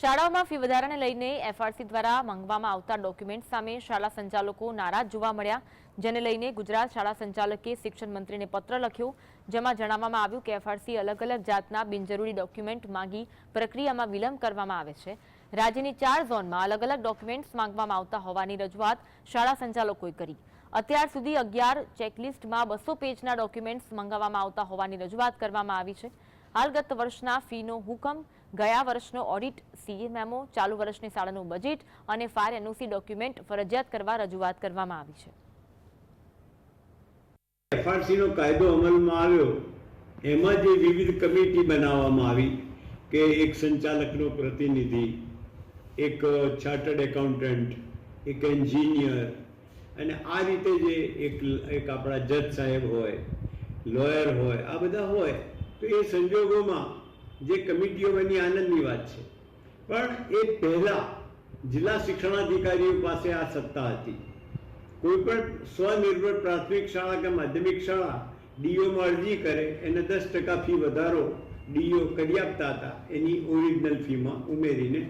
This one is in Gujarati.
શાળાઓમાં ફી વધારાને લઈને એફઆરસી દ્વારા માંગવામાં આવતા ડોક્યુમેન્ટ સામે શાળા સંચાલકો નારાજ જોવા મળ્યા, જેને લઈને ગુજરાત શાળા સંચાલકે શિક્ષણ મંત્રીને પત્ર લખ્યો, જેમાં જણાવવામાં આવ્યું કે એફઆરસી અલગ અલગ જાતના બિનજરૂરી ડોક્યુમેન્ટ માંગી પ્રક્રિયામાં વિલંબ કરવામાં આવે છે. રાજ્યની ચાર ઝોનમાં અલગ અલગ ડોક્યુમેન્ટ્સ માંગવામાં આવતા હોવાની રજૂઆત શાળા સંચાલકોએ કરી. અત્યાર સુધી અગિયાર ચેકલિસ્ટમાં બસો પેજના ડોક્યુમેન્ટ્સ મંગાવવામાં આવતા હોવાની રજૂઆત કરવામાં આવી છે. હાલ ગત વર્ષના ફીનો હુકમ ગયા વર્ષનો ઓડિટ, સીએ મેમો, ચાલુ વર્ષની શાળાનું બજેટ અને ફાયર એનઓસી ડોક્યુમેન્ટ ફરજિયાત કરવા રજૂઆત કરવામાં આવી છે. એફઆરસીનો કાયદો અમલમાં આવ્યો. એમાં જે વિવિધ કમિટી બનાવવામાં આવી કે એક સંચાલકનો પ્રતિનિધિ, એક ચાર્ટર્ડ એકાઉન્ટન્ટ એક એન્જિનિયર અને આ રીતે જે એક એક આપણા જજ સાહેબ હોય લોયર હોય, આ બધા હોય, તો એ સંજોગોમાં જે કમિટીઓ બની, આનંદની વાત છે. પણ એ પહેલાં જિલ્લા શિક્ષણાધિકારીઓ પાસે આ સત્તા હતી. કોઈ પણ સ્વનિર્ભર પ્રાથમિક શાળા કે માધ્યમિક શાળા ડીઓમાં અરજી કરે, એને દસ ટકા ફી વધારો ડીઓ કરી આપતા હતા. એની ઓરિજિનલ ફીમાં ઉમેરીને